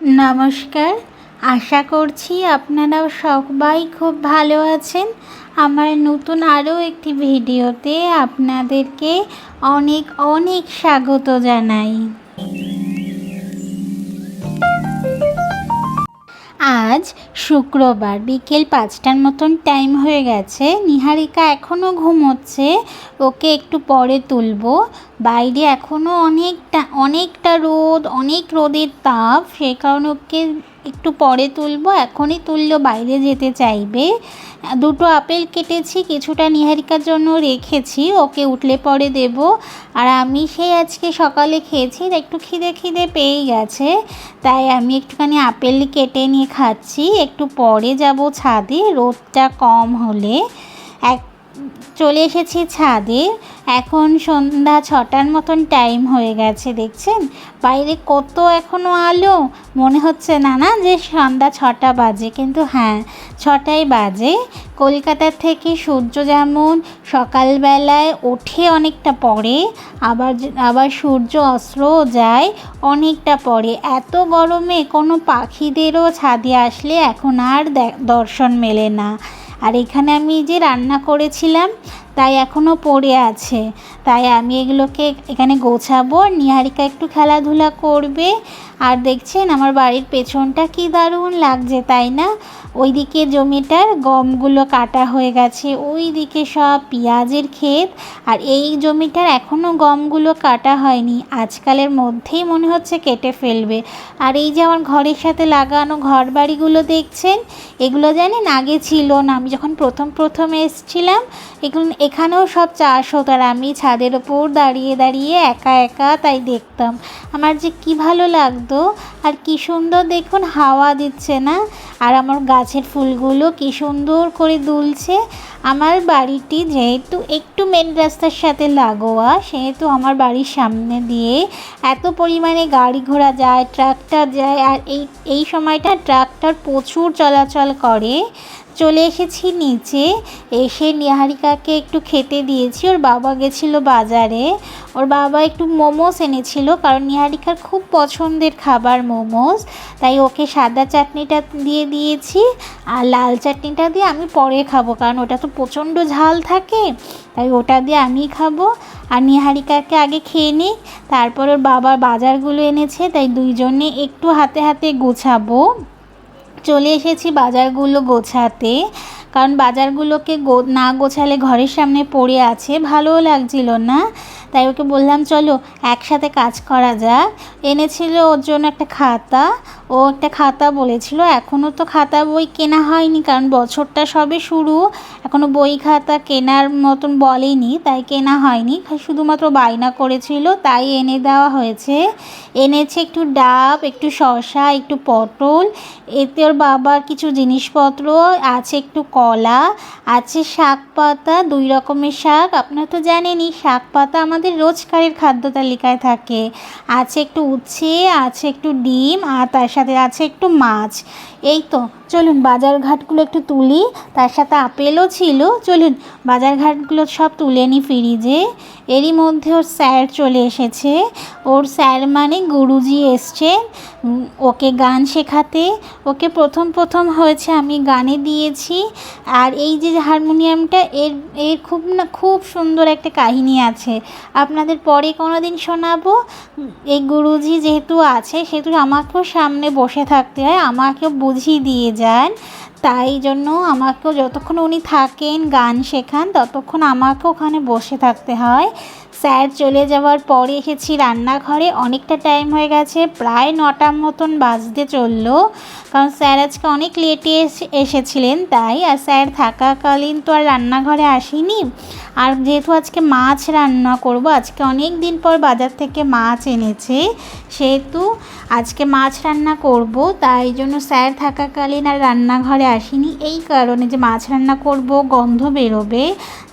নমস্কার। আশা করছি আপনারা সবাই খুব ভালো আছেন। আমার নতুন আরও একটি ভিডিওতে আপনাদেরকে অনেক অনেক স্বাগত জানাই। আজ শুক্রবার বিকেল পাঁচটার মতন টাইম হয়ে গেছে। নিহারিকা এখনও ঘুমোচ্ছে। ওকে একটু পরে তুলবো। বাইরে এখনও অনেকটা অনেকটা রোদ, অনেক রোদের তাপ। সে কারণে ওকে একটু পরে তুলবো, এখনই তুললেও বাইরে যেতে চাইবে। দুটো আপেল কেটেছি, কিছুটা নিহারিকার জন্য রেখেছি, ওকে উঠলে পরে দেব। আর আমি সেই আজকে সকালে খেয়েছি একটু খিদে খিদে পেয়ে গেছে। তাই আমি একটুখানি আপেল কেটে নিয়ে খাচ্ছি, একটু পরে যাব ছাদে, রোদটা কম হলে। এক চলে এসেছি ছাদে। এখন সন্ধ্যা ছটার মতন টাইম হয়ে গেছে, দেখছেন? বাইরে কত এখনও আলো। মনে হচ্ছে না না যে সন্ধ্যা ছটা বাজে, কিন্তু হ্যাঁ ছটাই বাজে। কলকাতার থেকে সূর্য যেমন সকালবেলায় ওঠে অনেকটা পরে, আবার আবার সূর্য অস্ত্রও যায় অনেকটা পরে। এত গরমে কোনো পাখিদেরও ছাদে আসলে এখন আর দর্শন মেলে না। আর এখানে আমি যে রান্না করেছিলাম, তাই এখনও পড়ে আছে। তাই আমি এগুলোকে এখানে গোছাবো। নিহারিকা একটু খেলাধুলা করবে। আর দেখছেন আমার বাড়ির পেছনটা কি দারুণ লাগছে, তাই না? ওই দিকে জমিটার গমগুলো কাটা হয়ে গেছে ওই দিকে সব পেঁয়াজের ক্ষেত, আর এই জমিটার এখনও গমগুলো কাটা হয়নি। আজকালের মধ্যেই মনে হচ্ছে কেটে ফেলবে। আর এই যে আমার ঘরের সাথে লাগানো ঘর বাড়িগুলো দেখছেন, এগুলো জানেন আগে ছিল না। আমি যখন প্রথম প্রথম এসছিলাম এগুলো এখানেও সব চাষ হতো, আর আমি ছাদের ওপর দাঁড়িয়ে দাঁড়িয়ে একা একা তাই দেখতাম। আমার যে কি ভালো লাগতো। আর কি সুন্দর দেখুন হাওয়া দিচ্ছে না। আর আমার গাছের ফুলগুলো কি সুন্দর করে দুলছে। আমার বাড়িটি যেহেতু একটু মেন রাস্তার সাথে লাগোয়া, সেহেতু আমার বাড়ির সামনে দিয়ে এত পরিমাণে গাড়ি ঘোড়া যায়, ট্রাক্টর যায়, আর এই এই সময়টা ট্রাক্টর প্রচুর চলাচল করে। চলে এসেছি নিচে। এসে নিহারিকাকে একটু খেতে দিয়েছি। ওর বাবা গেছিল বাজারে। ওর বাবা একটু মোমোস এনেছিল কারণ নিহারিকার খুব পছন্দের খাবার মোমোস। তাই ওকে সাদা চাটনিটা দিয়ে দিয়েছি আর লাল চাটনিটা দিয়ে আমি পরে খাব কারণ ওটা তো প্রচণ্ড ঝাল থাকে। তাই ওটা দিয়ে আমি খাব। আর নিহারিকাকে আগে খেয়ে নিই। তারপর ওর বাবার বাজারগুলো এনেছে, তাই দুইজনে একটু হাতে হাতে গোছাবো। চলে এসেছি বাজারগুলো গোছাতে। কারণ বাজারগুলোকে না গোছালে ঘরের সামনে পড়ে আছে, ভালোও লাগছিল না। তাই ওকে বললাম, চলো একসাথে কাজ করা যাক। এনেছিল ওর জন্য একটা খাতা। ও একটা খাতা বলেছিল এখনও তো খাতা বই কেনা হয়নি, কারণ বছরটা সবে শুরু। এখনও বই খাতা কেনার মতন বলেনি, তাই কেনা হয়নি। শুধুমাত্র বায়না করেছিল, তাই এনে দেওয়া হয়েছে। এনেছে একটু ডাব, একটু শশা একটু পটল। এতে ওর বাবার কিছু জিনিসপত্র, আছে একটু কলা, আছে শাক পাতা, দুই রকমের শাক। আপনারা তো জানেনই, শাক পাতা আমাদের রোজকারের খাদ্য তালিকায় থাকে। আছে একটু উচ্ছে, আছে একটু ডিম, আর তার সাথে আছে একটু মাছ। এই তো চলুন বাজার ঘাটগুলো একটু তুলি। তার সাথে আপেলও ছিল। চলুন বাজার ঘাটগুলো সব তুলে নিই ফ্রিজে। এরই মধ্যে ওর স্যার চলে এসেছে। ওর স্যার মানে গুরুজি এসছে ওকে গান শেখাতে। ওকে প্রথম প্রথম হয়েছে আমি গানে দিয়েছি। আর এই যে হারমোনিয়ামটা, এর এর খুব না, খুব সুন্দর একটা কাহিনী আছে। আপনাদের পরে কোনো দিন শোনাবো। এই গুরুজি যেহেতু আছে, সেহেতু আমাকেও সামনে বসে থাকতে হয়। আমাকেও বুঝিয়ে দিয়ে যান। তাই জন্য আমাকেও যতক্ষণ উনি থাকেন, গান শেখান, ততক্ষণ আমাকে ওখানে বসে থাকতে হয়। স্যার চলে যাওয়ার পরে এসেছি রান্নাঘরে। অনেকটা টাইম হয়ে গেছে, প্রায় নটার মতন বাজতে চলল। কারণ স্যার আজকে অনেক লেটে এসেছিলেন, তাই আর স্যার থাকাকালীন তো আর রান্নাঘরে আসিনি। আর যেহেতু আজকে মাছ রান্না করব, আজকে অনেক দিন পর বাজার থেকে মাছ এনেছে, সেহেতু আজকে মাছ রান্না করব। তাই জন্য স্যার থাকাকালীন আর রান্নাঘরে আসিনি। এই কারণে যে মাছ রান্না করব, গন্ধ বেরোবে।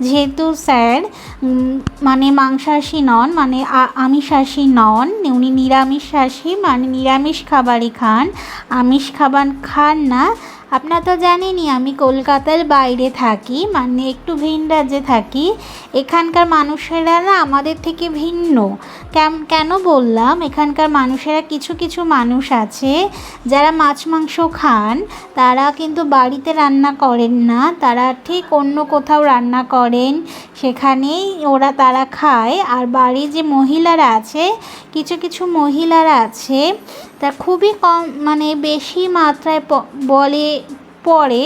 যেহেতু স্যার মানে মাংসাশী নন মানে আমিষাশী নন, উনি নিরামিষাশী মানে নিরামিষ খাবারই খান। আমিষ খাবার খান না আপনারা তো জানেনই আমি কলকাতার বাইরে থাকি মানে একটু ভিন রাজ্যে থাকি। এখানকার মানুষেরা না আমাদের থেকে ভিন্ন। কেন বললাম? এখানকার মানুষেরা কিছু কিছু মানুষ আছে, যারা মাছ, মাংস খান। তারা কিন্তু বাড়িতে রান্না করেন না, তারা ঠিক অন্য কোথাও রান্না করেন। সেখানেই ওরা, তারা খায়। আর বাড়ির যে মহিলারা আছে, কিছু কিছু মহিলারা আছে তা খুবই কম মানে বেশি মাত্রায় বলে, পড়ে,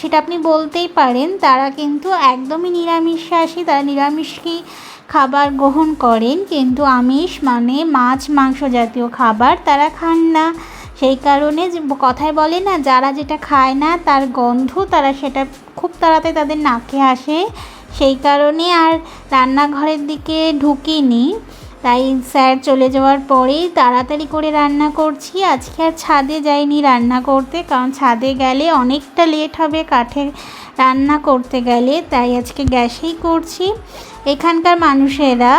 সেটা আপনি বলতেই পারেন। তারা কিন্তু একদমই নিরামিষাশী, তারা নিরামিষই খাবার গ্রহণ করেন। কিন্তু আমিষ মানে মাছ, মাংস জাতীয় খাবার তারা খান না। সেই কারণে কথায় বলে না, যারা যেটা খায় না, তার গন্ধ তারা সেটা খুব তাড়াতাড়ি তাদের নাকে আসে। সেই কারণে আর রান্নাঘরের দিকে ঢুকিনি। তাই স্যার চলে যাওয়ার পরেই তাড়াতাড়ি করে রান্না করছি। আজকে আর ছাদে যাইনি রান্না করতে, কারণ ছাদে গেলে অনেকটা লেট হবে কাঠে রান্না করতে গেলে, তাই আজকে গ্যাসেই করছি। এখানকার মানুষেরা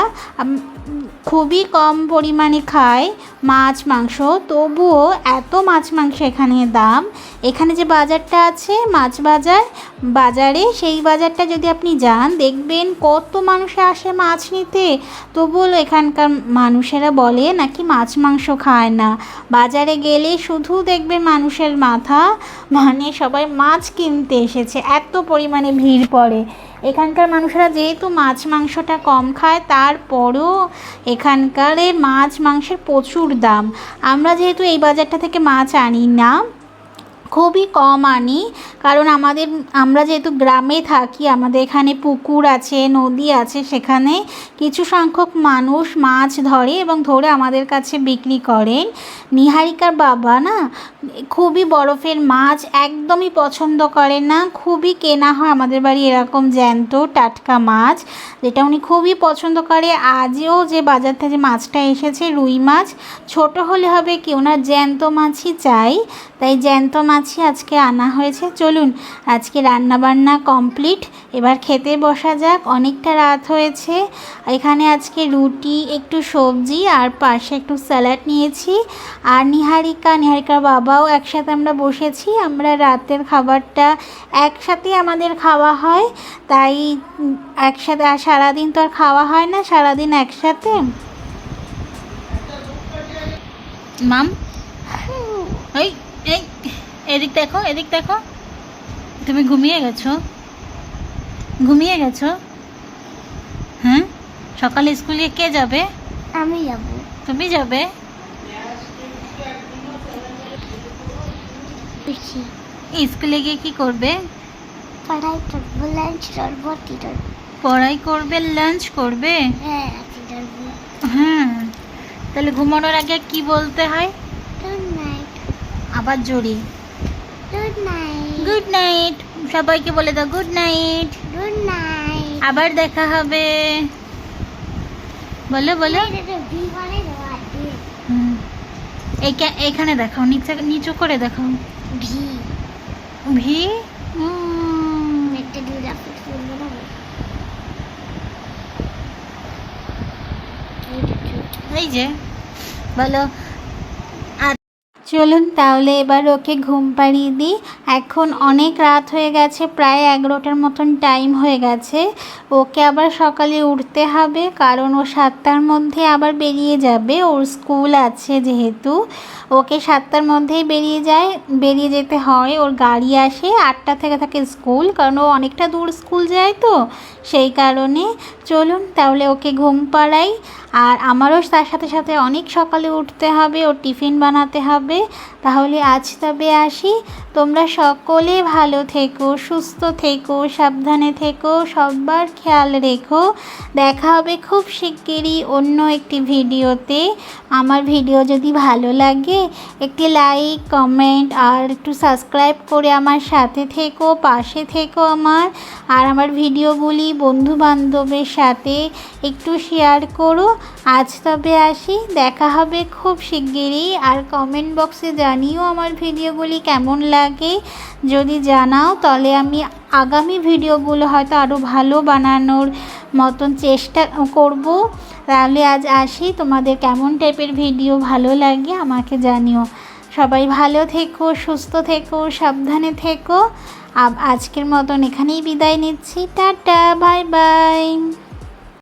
খুবই কম পরিমাণে খায় মাছ, মাংস। তবুও এত মাছ, মাংস এখানে দাম। এখানে যে বাজারটা আছে, মাছ বাজার, বাজারে সেই বাজারটা যদি আপনি যান, দেখবেন কত মানুষ আসে মাছ নিতে। তবুও এখানকার মানুষেরা বলে, নাকি মাছ, মাংস খায় না? বাজারে গেলে শুধু দেখবেন মানুষের মাথা মানে সবাই মাছ কিনতে এসেছে। এত পরিমাণে ভিড় পড়ে। এখানকার মানুষেরা যেহেতু মাছ মাংসটা কম খায়, তারপরও এখানকার মাছ মাংসের প্রচুর দাম। আমরা যেহেতু এই বাজারটা থেকে মাছ আনি না খুবই কম আনি। কারণ আমাদের, আমরা যেহেতু গ্রামে থাকি, আমাদের এখানে পুকুর আছে, নদী আছে, সেখানে কিছু সংখ্যক মানুষ মাছ ধরে এবং ধরে আমাদের কাছে বিক্রি করেন। নিহারিকার বাবা না, খুবই বরফের মাছ, একদমই পছন্দ করেন না। খুবই কেনা হয় আমাদের বাড়ি এরকম জ্যান্ত টাটকা মাছ, যেটা উনি খুবই পছন্দ করে। আজও যে বাজার থেকে যে মাছটা এসেছে, রুই মাছ, ছোট হলে হবে কি, ওনার জ্যান্ত মাছই চাই। তাই জ্যান্ত মাছই আজকে আনা হয়েছে। চলুন আজকে রান্না বান্না কমপ্লিট। এবার খেতে বসা যাক অনেকটা রাত হয়েছে। এখানে আজকে রুটি একটু সবজি আর পাশে একটু স্যালাড নিয়েছি। আর নিহারিকা নিহারিকার বাবাও একসাথে আমরা বসেছি। আমরা রাতের খাবারটা একসাথে আমাদের খাওয়া হয়। তাই একসাথে আর সারাদিন তো আর খাওয়া হয় না সারাদিন একসাথে। মাম? এই এই। এদিক দেখো এদিক দেখো। তুমি ঘুমিয়ে গেছো? ঘুমিয়ে গেছো? হ্যাঁ সকালে স্কুলে কে যাবে? আমি যাব। তুমি যাবে? স্কুলে গিয়ে কি করবে? পড়াই করব লাঞ্চ করব পড়াই করবে লাঞ্চ করবে? হ্যাঁ হ্যাঁ তাহলে ঘুমানোর আগে কি বলতে হয়? আবার জোরে গুড নাইট গুড নাইট সবাইকে বলে দাও গুড নাইট গুড নাইট আবার দেখা হবে। বলো বলো। এইখানে দেখাও নিচে নিচু করে দেখাও। ভি ভি একটা এই যে বলো। চলুন তাহলে এবার ওকে ঘুম পাড়িয়ে দিই। এখন অনেক রাত হয়ে গেছে, প্রায় এগারোটার মতন টাইম হয়ে গেছে। ওকে আবার সকালে উঠতে হবে, কারণ ও সাতটার মধ্যে আবার বেরিয়ে যাবে। ওর স্কুল আছে যেহেতু। ওকে সাতটার মধ্যেই বেরিয়ে যায়, বেরিয়ে যেতে হয়। ওর গাড়ি আসে, আটটা থেকে থাকে স্কুল, কারণ ও অনেকটা দূর স্কুল যায় তো, সেই কারণে। চলুন তাহলে ওকে ঘুম পাড়াই। আর আমারও তার সাথে সাথে অনেক সকালে উঠতে হবে ও টিফিন বানাতে হবে। তাহলে আজ তবে আসি। তোমরা সকলে ভালো থেকো, সুস্থ থেকো, সাবধানে থেকো, সবার খেয়াল রেখো। দেখা হবে খুব শিগগিরই অন্য একটি ভিডিওতে। আমার ভিডিও যদি ভালো লাগে, একটি লাইক, কমেন্ট আর একটু সাবস্ক্রাইব করে আমার সাথে থেকো, পাশে থেকো আমার। আর আমার ভিডিওগুলি বন্ধু বান্ধবের সাথে একটু শেয়ার করো। আজ তবে আসি, দেখা হবে খুব শিগগিরই আর কমেন্ট বক্সে জানিও আমার ভিডিওগুলি কেমন লাগে। যদি জানাও তাহলে আমি আগামী ভিডিওগুলো হয়তো আরও ভালো বানানোর মতন চেষ্টা করব। তাহলে আজ আসি, তোমাদের কেমন টাইপের ভিডিও ভালো লাগে আমাকে জানিও। সবাই ভালো থেকো, সুস্থ থেকো, সাবধানে থেকো। আজকের মতন এখানেই বিদায় নিচ্ছি। Tata bye bye